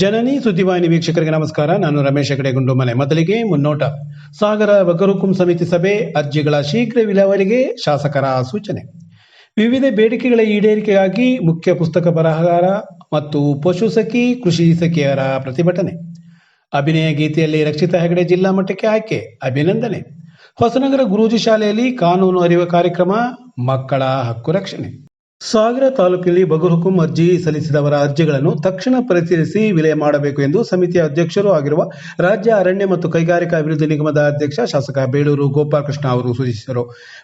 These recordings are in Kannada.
ಜನನಿ ಸುದ್ದಿವಾಹಿನಿ ವೀಕ್ಷಕರಿಗೆ ನಮಸ್ಕಾರ. ನಾನು ರಮೇಶ್ ಹೆಗಡೆ, ಗುಂಡುಮನೆ. ಮೊದಲಿಗೆ ಮುನ್ನೋಟ. ಸಾಗರ ಬಗರುಕುಂ ಸಮಿತಿ ಸಭೆ ಅರ್ಜಿಗಳ ಶೀಘ್ರ ವಿಲೇವಾರಿಗೆ ಶಾಸಕರ ಸೂಚನೆ. ವಿವಿಧ ಬೇಡಿಕೆಗಳ ಈಡೇರಿಕೆಗಾಗಿ ಮುಖ್ಯ ಪುಸ್ತಕ ಬರಹಗಾರ ಮತ್ತು ಪಶು ಸಖಿ, ಕೃಷಿ ಸಖಿಯರ ಪ್ರತಿಭಟನೆ. ಅಭಿನಯ ಗೀತೆಯಲ್ಲಿ ರಕ್ಷಿತಾ ಹೆಗಡೆ ಜಿಲ್ಲಾ ಮಟ್ಟಕ್ಕೆ ಆಯ್ಕೆ, ಅಭಿನಂದನೆ. ಹೊಸನಗರ ಗುರೂಜಿ ಶಾಲೆಯಲ್ಲಿ ಕಾನೂನು ಅರಿವ ಕಾರ್ಯಕ್ರಮ, ಮಕ್ಕಳ ಹಕ್ಕು ರಕ್ಷಣೆ. ಸಾಗರ ತಾಲೂಕಿನಲ್ಲಿ ಬಗರ್ಹುಕುಂ ಅರ್ಜಿ ಸಲ್ಲಿಸಿದವರ ಅರ್ಜಿಗಳನ್ನು ತಕ್ಷಣ ಪರಿಶೀಲಿಸಿ ವಿಲಯ ಮಾಡಬೇಕು ಎಂದು ಸಮಿತಿಯ ಅಧ್ಯಕ್ಷರೂ ಆಗಿರುವ ರಾಜ್ಯ ಅರಣ್ಯ ಮತ್ತು ಕೈಗಾರಿಕಾ ಅಭಿವೃದ್ಧಿ ನಿಗಮದ ಅಧ್ಯಕ್ಷ ಶಾಸಕ ಬೇಳೂರು ಗೋಪಾಲಕೃಷ್ಣ ಅವರು ಸೂಚಿಸಿದರು.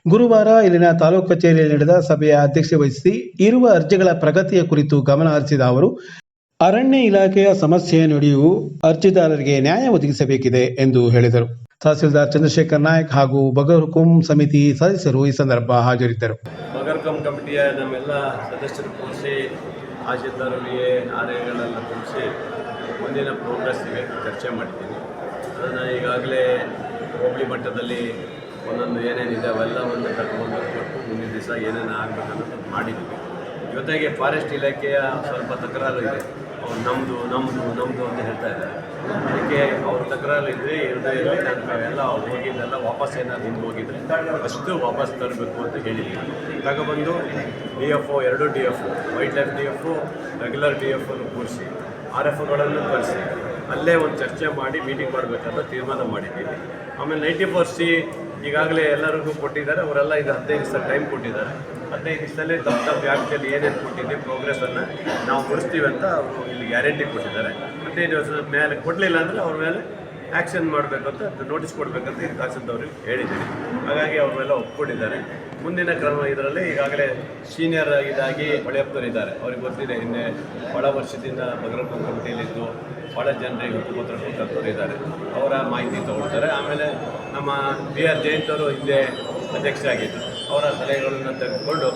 ಗುರುವಾರ ಇಲ್ಲಿನ ತಾಲೂಕು ಕಚೇರಿಯಲ್ಲಿ ನಡೆದ ಸಭೆಯ ಅಧ್ಯಕ್ಷತೆ ವಹಿಸಿ ಇರುವ ಅರ್ಜಿಗಳ ಪ್ರಗತಿಯ ಕುರಿತು ಗಮನ ಹರಿಸಿದ ಅವರು, ಅರಣ್ಯ ಇಲಾಖೆಯ ಸಮಸ್ಯೆಯನ್ನುಡಿಯೂ ಅರ್ಜಿದಾರರಿಗೆ ನ್ಯಾಯ ಒದಗಿಸಬೇಕಿದೆ ಎಂದು ಹೇಳಿದರು. ತಹಸೀಲ್ದಾರ್ ಚಂದ್ರಶೇಖರ್ ನಾಯಕ್ ಹಾಗೂ ಬಗರ್ಹುಕುಂ ಸಮಿತಿ ಸದಸ್ಯರು ಈ ಸಂದರ್ಭ ಹಾಜರಿದ್ದರು. ಬಗರ್ಕಮ್ ಕಮಿಟಿಯ ನಮ್ಮೆಲ್ಲ ಸದಸ್ಯರು ಕೂರಿಸಿ ತಹಶೀಲ್ದಾರರಿಗೆ ಆರ್ಯಗಳೆಲ್ಲ ಕೂರಿಸಿ ಮುಂದಿನ ಪ್ರೋಗ್ರೆಸ್ಸಿಗೆ ಚರ್ಚೆ ಮಾಡ್ತೀನಿ. ಅದನ್ನು ಈಗಾಗಲೇ ಹೋಬಳಿ ಮಟ್ಟದಲ್ಲಿ ಒಂದೊಂದು ಏನೇನಿದೆ ಅವೆಲ್ಲವನ್ನು ಕರ್ಕೊಂಡು ಕೊಟ್ಟು ಮುಂದಿನ ದಿವಸ ಏನೇನು ಆಗಬೇಕನ್ನೋದು ಮಾಡಿದ್ವಿ. ಜೊತೆಗೆ ಫಾರೆಸ್ಟ್ ಇಲಾಖೆಯ ಸ್ವಲ್ಪ ತಕರಾರು ಇದೆ. ಅವ್ರು ನಮ್ಮದು ನಮ್ಮದು ನಮ್ಮದು ಅಂತ ಹೇಳ್ತಾ ಇದ್ದಾರೆ. ಅದಕ್ಕೆ ಅವ್ರ ತಕರಾರು ಇದ್ದರೆ ಇರದೇ ಇರಲಿ, ನಾನು ಎಲ್ಲ ಅವ್ರು ಹೋಗಿದ್ದೆಲ್ಲ ವಾಪಸ್ ಏನಾದ್ರು ಹಿಂದೆ ಹೋಗಿದ್ರೆ ಅಷ್ಟು ವಾಪಸ್ ತರಬೇಕು ಅಂತ ಹೇಳಿದ್ದೀನಿ. ಬಂದು ಡಿ ಎಫ್ ಒ, ಎರಡು D F wildlife D F regular D F ಅನ್ನು ಕೂರಿಸಿ, ಆರ್ ಎಫ್ ಒಗಳನ್ನು ಕಳಿಸಿ ಅಲ್ಲೇ ಒಂದು ಚರ್ಚೆ ಮಾಡಿ ಮೀಟಿಂಗ್ ಮಾಡಬೇಕಂತ ತೀರ್ಮಾನ ಮಾಡಿದ್ದೀವಿ. ಆಮೇಲೆ ನೈಂಟಿ ಫೋರ್ ಸಿ ಈಗಾಗಲೇ ಎಲ್ಲರಿಗೂ ಕೊಟ್ಟಿದ್ದಾರೆ, ಅವರೆಲ್ಲ ಇದು ಹದಿನೈದು ದಿವಸ ಟೈಮ್ ಕೊಟ್ಟಿದ್ದಾರೆ. ಹದಿನೈದು ದಿವಸದಲ್ಲಿ ತಮ್ಮ ತಮ್ಮ ವ್ಯಾಪ್ತಿಯಲ್ಲಿ ಏನೇನು ಕೊಟ್ಟಿದ್ದೀವಿ ಪ್ರೋಗ್ರೆಸನ್ನು ನಾವು ಕೊಡಿಸ್ತೀವಿ ಅಂತ ಅವರು ಇಲ್ಲಿ ಗ್ಯಾರಂಟಿ ಕೊಟ್ಟಿದ್ದಾರೆ. ಹದಿನೈದು ದಿವಸದ ಮೇಲೆ ಕೊಡಲಿಲ್ಲ ಅಂದರೆ ಅವ್ರ ಮೇಲೆ ಆ್ಯಕ್ಷನ್ ಮಾಡಬೇಕಂತ ನೋಟಿಸ್ ಕೊಡಬೇಕಂತ ಈ ತಹಸೀಲ್ದವ್ರಿಗೆ ಹೇಳಿದ್ದೀನಿ ಹಾಗಾಗಿ ಅವರೆಲ್ಲ ಒಪ್ಕೊಂಡಿದ್ದಾರೆ. ಮುಂದಿನ ಕ್ರಮ ಇದರಲ್ಲಿ ಈಗಾಗಲೇ ಸೀನಿಯರ್ ಇದಾಗಿ ಹೊಳೆಯಪ್ಪನವರು ಇದ್ದಾರೆ. ಅವ್ರಿಗೆ ಗೊತ್ತಿದೆ ಹಿಂದೆ ಭಾಳ ವರ್ಷದಿಂದ ಬಗರಪ್ಪ ಕಮಿಟಿಯಲ್ಲಿದ್ದು ಭಾಳ ಜನರಿಗೆ ಹಕ್ಕುಪತ್ರ ಕೊಟ್ಟಂಥವ್ರು ಇದ್ದಾರೆ. ಅವರ ಮಾಹಿತಿ ತಗೊಳ್ತಾರೆ. ಆಮೇಲೆ ನಮ್ಮ ಬಿ ಆರ್ ಜಯಂತ್ ಅವರು ಹಿಂದೆ ಅಧ್ಯಕ್ಷರಾಗಿದ್ದರು. ಅವರ ಸಲಹೆಗಳನ್ನು ತೆಗೆದುಕೊಂಡು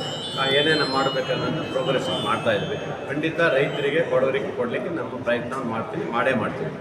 ಏನೇನು ಮಾಡಬೇಕನ್ನೋದು ಪ್ರೋಗ್ರೆಸ್ ಮಾಡ್ತಾ ಇದ್ವಿ. ಖಂಡಿತ ರೈತರಿಗೆ, ಬಡವರಿಗೆ ಕೊಡಲಿಕ್ಕೆ ನಮ್ಮ ಪ್ರಯತ್ನ ಮಾಡ್ತೀನಿ, ಮಾಡೇ ಮಾಡ್ತೀವಿ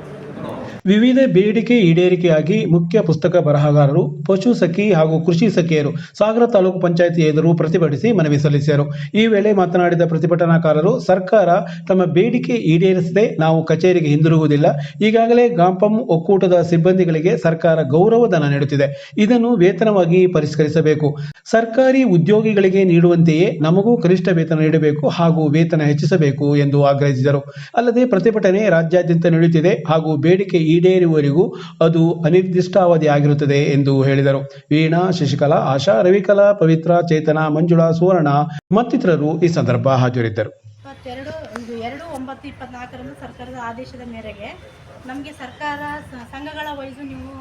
ವಿವಿಧ ಬೇಡಿಕೆ ಈಡೇರಿಕೆಯಾಗಿ ಮುಖ್ಯ ಪುಸ್ತಕ ಬರಹಗಾರರು, ಪಶು ಸಖಿ ಹಾಗೂ ಕೃಷಿ ಸಖಿಯರು, ಸಾಗರ ತಾಲೂಕು ಪಂಚಾಯಿತಿ ಎದುರು ಪ್ರತಿಭಟಿಸಿ ಮನವಿ ಸಲ್ಲಿಸಿದರು. ಈ ವೇಳೆ ಮಾತನಾಡಿದ ಪ್ರತಿಭಟನಾಕಾರರು, ಸರ್ಕಾರ ತಮ್ಮ ಬೇಡಿಕೆ ಈಡೇರಿಸದೆ ನಾವು ಕಚೇರಿಗೆ ಹಿಂದಿರುಗುವುದಿಲ್ಲ. ಈಗಾಗಲೇ ಗಾಂಪಂ ಒಕ್ಕೂಟದ ಸಿಬ್ಬಂದಿಗಳಿಗೆ ಸರ್ಕಾರ ಗೌರವಧನ ನೀಡುತ್ತಿದೆ. ಇದನ್ನು ವೇತನವಾಗಿ ಪರಿಷ್ಕರಿಸಬೇಕು. ಸರ್ಕಾರಿ ಉದ್ಯೋಗಿಗಳಿಗೆ ನೀಡುವಂತೆಯೇ ನಮಗೂ ಕನಿಷ್ಠ ವೇತನ ನೀಡಬೇಕು ಹಾಗೂ ವೇತನ ಹೆಚ್ಚಿಸಬೇಕು ಎಂದು ಆಗ್ರಹಿಸಿದರು. ಅಲ್ಲದೆ ಪ್ರತಿಭಟನೆ ರಾಜ್ಯಾದ್ಯಂತ ನಡೆಯುತ್ತಿದೆ ಹಾಗೂ ಬೇಡಿಕೆ ಈಡೇರುವವರೆಗೂ ಅದು ಅನಿರ್ದಿಷ್ಟಾವಧಿ ಆಗಿರುತ್ತದೆ ಎಂದು ಹೇಳಿದರು. ವೀಣಾ, ಶಶಿಕಲಾ, ಆಶಾ, ರವಿಕಲಾ, ಪವಿತ್ರ, ಚೇತನ, ಮಂಜುಳಾ, ಸುವರ್ಣ ಮತ್ತಿತರರು ಈ ಸಂದರ್ಭ ಹಾಜರಿದ್ದರು. ಎರಡು ಸರ್ಕಾರದ ಆದೇಶದ ಮೇರೆಗೆ ನಮಗೆ ಸರ್ಕಾರ ಸಂಘಗಳ ವಯಸ್ಸು ನೀವು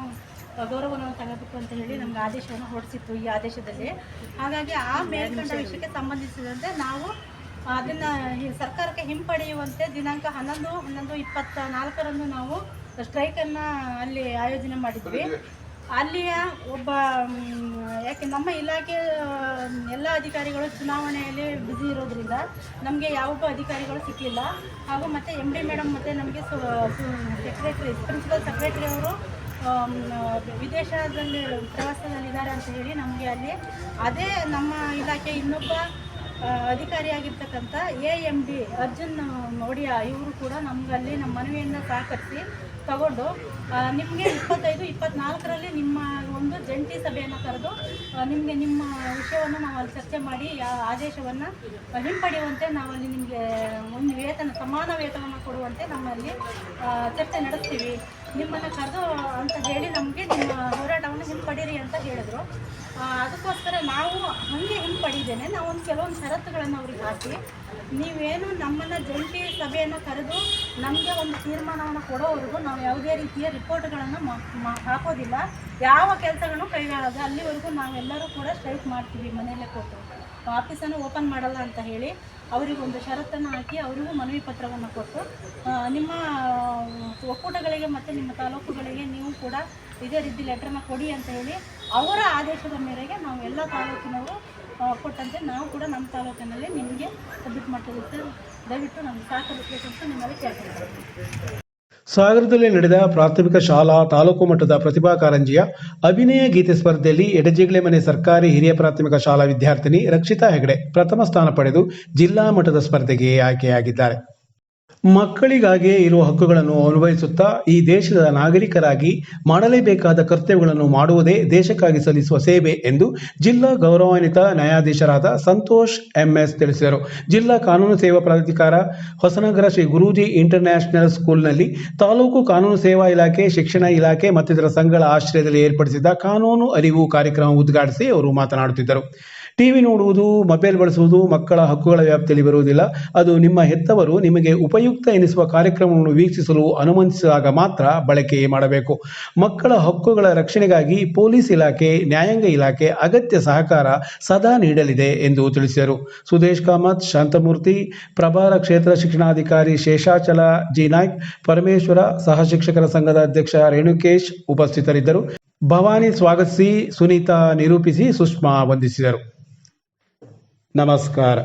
ಗೌರವವನ್ನು ತಗೋಬೇಕು ಅಂತ ಹೇಳಿ ನಮ್ಗೆ ಆದೇಶವನ್ನು ಹೊರಡಿಸಿತ್ತು ಈ ಆದೇಶದಲ್ಲಿ. ಹಾಗಾಗಿ ಆ ಮೇಲ್ಕಂಡ ವಿಷಯಕ್ಕೆ ಸಂಬಂಧಿಸಿದಂತೆ ನಾವು ಅದನ್ನು ಸರ್ಕಾರಕ್ಕೆ ಹಿಂಪಡೆಯುವಂತೆ ದಿನಾಂಕ ಹನ್ನೊಂದು ಹನ್ನೊಂದು ಇಪ್ಪತ್ತ ನಾಲ್ಕರಂದು ನಾವು ಸ್ಟ್ರೈಕನ್ನು ಅಲ್ಲಿ ಆಯೋಜನೆ ಮಾಡಿದ್ವಿ. ಅಲ್ಲಿಯ ಒಬ್ಬ ಯಾಕೆ ನಮ್ಮ ಇಲಾಖೆ, ಎಲ್ಲ ಅಧಿಕಾರಿಗಳು ಚುನಾವಣೆಯಲ್ಲಿ ಬ್ಯುಸಿ ಇರೋದ್ರಿಂದ ನಮಗೆ ಯಾವೊಬ್ಬ ಅಧಿಕಾರಿಗಳು ಸಿಕ್ಕಿಲ್ಲ. ಹಾಗೂ ಮತ್ತು ಎಂ ಡಿ ಮೇಡಮ್ ಮತ್ತು ನಮಗೆ ಸೆಕ್ರೆಟ್ರಿ ಪ್ರಿನ್ಸಿಪಲ್ ಸೆಕ್ರೆಟರಿ ಅವರು ವಿದೇಶದಲ್ಲಿ, ಪ್ರವಾಸದಲ್ಲಿದ್ದಾರೆ ಅಂತ ಹೇಳಿ ನಮಗೆ ಅಲ್ಲಿ ಅದೇ ನಮ್ಮ ಇಲಾಖೆ ಇನ್ನೊಬ್ಬ ಅಧಿಕಾರಿಯಾಗಿರ್ತಕ್ಕಂಥ A M D Arjun Odiya ಇವರು ಕೂಡ ನಮಗಲ್ಲಿ ನಮ್ಮ ಮನವಿಯನ್ನು ಸಹಕರಿಸಿ ತಗೊಂಡು ನಿಮಗೆ ಇಪ್ಪತ್ತೈದು, ಇಪ್ಪತ್ನಾಲ್ಕರಲ್ಲಿ ನಿಮ್ಮ ಒಂದು ಜಂಟಿ ಸಭೆಯನ್ನು ಕರೆದು ನಿಮಗೆ ನಿಮ್ಮ ವಿಷಯವನ್ನು ನಾವು ಅಲ್ಲಿ ಚರ್ಚೆ ಮಾಡಿ, ಆ ಆದೇಶವನ್ನು ಹಿಂಪಡೆಯುವಂತೆ ನಾವಲ್ಲಿ ನಿಮಗೆ ಒಂದು ವೇತನ, ಸಮಾನ ವೇತನವನ್ನು ಕೊಡುವಂತೆ ನಮ್ಮಲ್ಲಿ ಚರ್ಚೆ ನಡೆಸ್ತೀವಿ. ನಿಮ್ಮನ್ನು ಕರೆದು ಅಂತ ಹೇಳಿ ನಮಗೆ ನಿಮ್ಮ ಹಿಂಪಡೀರಿ ಅಂತ ಹೇಳಿದ್ರು. ಅದಕ್ಕೋಸ್ಕರ ನಾವು ಹಾಗೆ ಹಿಂಪಡಿದ್ದೇನೆ ನಾವು ಒಂದು ಕೆಲವೊಂದು ಷರತ್ತುಗಳನ್ನು ಅವ್ರಿಗೆ ಹಾಕಿ, ನೀವೇನು ನಮ್ಮನ್ನು ಜಂಟಿ ಸಭೆಯನ್ನು ಕರೆದು ನಮಗೆ ಒಂದು ತೀರ್ಮಾನವನ್ನು ಕೊಡೋವರೆಗೂ ನಾವು ಯಾವುದೇ ರೀತಿಯ ರಿಪೋರ್ಟ್ಗಳನ್ನು ಹಾಕೋದಿಲ್ಲ. ಯಾವ ಕೆಲಸಗಳನ್ನು ಕೈಗೊಳ್ಳೋದು ಅಲ್ಲಿವರೆಗೂ ನಾವೆಲ್ಲರೂ ಕೂಡ ಸ್ಟ್ರೈಕ್ ಮಾಡ್ತೀವಿ ಮನೆಯಲ್ಲೇ ಕೊಟ್ಟು ಆಫೀಸನ್ನು ಓಪನ್ ಮಾಡಲ್ಲ ಅಂತ ಹೇಳಿ ಅವರಿಗೊಂದು ಷರತ್ತನ್ನು ಹಾಕಿ ಅವರಿಗೂ ಮನವಿ ಪತ್ರವನ್ನು ಕೊಟ್ಟು ನಿಮ್ಮ ಒಕ್ಕೂಟಗಳಿಗೆ ಮತ್ತು ನಿಮ್ಮ ತಾಲೂಕುಗಳಿಗೆ ನೀವು ಕೂಡ ಇದೇ ರೀತಿ ಲೆಟ್ರನ್ನ ಕೊಡಿ ಅಂತ ಹೇಳಿ ಅವರ ಆದೇಶದ ಮೇರೆಗೆ ನಾವು ಎಲ್ಲ ತಾಲೂಕಿನವರು ಕೊಟ್ಟಂತೆ ನಾವು ಕೂಡ ನಮ್ಮ ತಾಲೂಕಿನಲ್ಲಿ ನಿಮಗೆ ಸಬ್ಮಿಟ್ ಮಾಡ್ತೀವಿ ಸರ್ ದಯವಿಟ್ಟು ಸಹಕರಿಸಬೇಕು ಅಂತ ನಿಮ್ಮಲ್ಲಿ ಕೇಳ್ಕೊಳ್ತೀನಿ ಸಾಗರದಲ್ಲಿ ನಡೆದ ಪ್ರಾಥಮಿಕ ಶಾಲಾ ತಾಲೂಕು ಮಟ್ಟದ ಪ್ರತಿಭಾ ಕಾರಂಜಿಯ ಅಭಿನಯ ಗೀತೆ ಸ್ಪರ್ಧೆಯಲ್ಲಿ ಎಡಜಿಗಳೆ ಮನೆ ಸರ್ಕಾರಿ ಹಿರಿಯ ಪ್ರಾಥಮಿಕ ಶಾಲಾ ವಿದ್ಯಾರ್ಥಿನಿ ರಕ್ಷಿತಾ ಹೆಗಡೆ ಪ್ರಥಮ ಸ್ಥಾನ ಪಡೆದು ಜಿಲ್ಲಾ ಮಟ್ಟದ ಸ್ಪರ್ಧೆಗೆ ಆಯ್ಕೆಯಾಗಿದ್ದಾರೆ. ಮಕ್ಕಳಿಗಾಗಿಯೇ ಇರುವ ಹಕ್ಕುಗಳನ್ನು ಅನುಭವಿಸುತ್ತಾ ಈ ದೇಶದ ನಾಗರಿಕರಾಗಿ ಮಾಡಲೇಬೇಕಾದ ಕರ್ತವ್ಯಗಳನ್ನು ಮಾಡುವುದೇ ದೇಶಕ್ಕಾಗಿ ಸಲ್ಲಿಸುವ ಸೇವೆ ಎಂದು ಜಿಲ್ಲಾ ಗೌರವಾನ್ವಿತ ನ್ಯಾಯಾಧೀಶರಾದ ಸಂತೋಷ್ ಎಂಎಸ್ ತಿಳಿಸಿದರು. ಜಿಲ್ಲಾ ಕಾನೂನು ಸೇವಾ ಪ್ರಾಧಿಕಾರ ಹೊಸನಗರ ಶ್ರೀ ಗುರೂಜಿ ಇಂಟರ್ನ್ಯಾಷನಲ್ ಸ್ಕೂಲ್ನಲ್ಲಿ ತಾಲೂಕು ಕಾನೂನು ಸೇವಾ ಇಲಾಖೆ, ಶಿಕ್ಷಣ ಇಲಾಖೆ ಮತ್ತಿತರ ಸಂಘಗಳ ಆಶ್ರಯದಲ್ಲಿ ಏರ್ಪಡಿಸಿದ್ದ ಕಾನೂನು ಅರಿವು ಕಾರ್ಯಕ್ರಮ ಉದ್ಘಾಟಿಸಿ ಅವರು ಮಾತನಾಡುತ್ತಿದ್ದರು. ಟಿವಿ ನೋಡುವುದು, ಮೊಬೈಲ್ ಬಳಸುವುದು ಮಕ್ಕಳ ಹಕ್ಕುಗಳ ವ್ಯಾಪ್ತಿಯಲ್ಲಿ ಬರುವುದಿಲ್ಲ. ಅದು ನಿಮ್ಮ ಹೆತ್ತವರು ನಿಮಗೆ ಉಪಯುಕ್ತ ಎನಿಸುವ ಕಾರ್ಯಕ್ರಮವನ್ನು ವೀಕ್ಷಿಸಲು ಅನುಮತಿಸಿದಾಗ ಮಾತ್ರ ಬಳಕೆ ಮಾಡಬೇಕು. ಮಕ್ಕಳ ಹಕ್ಕುಗಳ ರಕ್ಷಣೆಗಾಗಿ ಪೊಲೀಸ್ ಇಲಾಖೆ, ನ್ಯಾಯಾಂಗ ಇಲಾಖೆ ಅಗತ್ಯ ಸಹಕಾರ ಸದಾ ನೀಡಲಿದೆ ಎಂದು ತಿಳಿಸಿದರು. ಸುದೇಶ್ ಕಾಮತ್, ಶಾಂತಮೂರ್ತಿ, ಪ್ರಭಾರ ಕ್ಷೇತ್ರ ಶಿಕ್ಷಣಾಧಿಕಾರಿ ಶೇಷಾಚಲ, ಜಿ. ನಾಯ್ಕ್, ಪರಮೇಶ್ವರ ಸಹ ಶಿಕ್ಷಕರ ಸಂಘದ ಅಧ್ಯಕ್ಷ ರೇಣುಕೇಶ್ ಉಪಸ್ಥಿತರಿದ್ದರು. ಭವಾನಿ ಸ್ವಾಗತಿಸಿ ಸುನೀತಾ ನಿರೂಪಿಸಿ ಸುಷ್ಮಾ ವಂದಿಸಿದರು. ನಮಸ್ಕಾರ.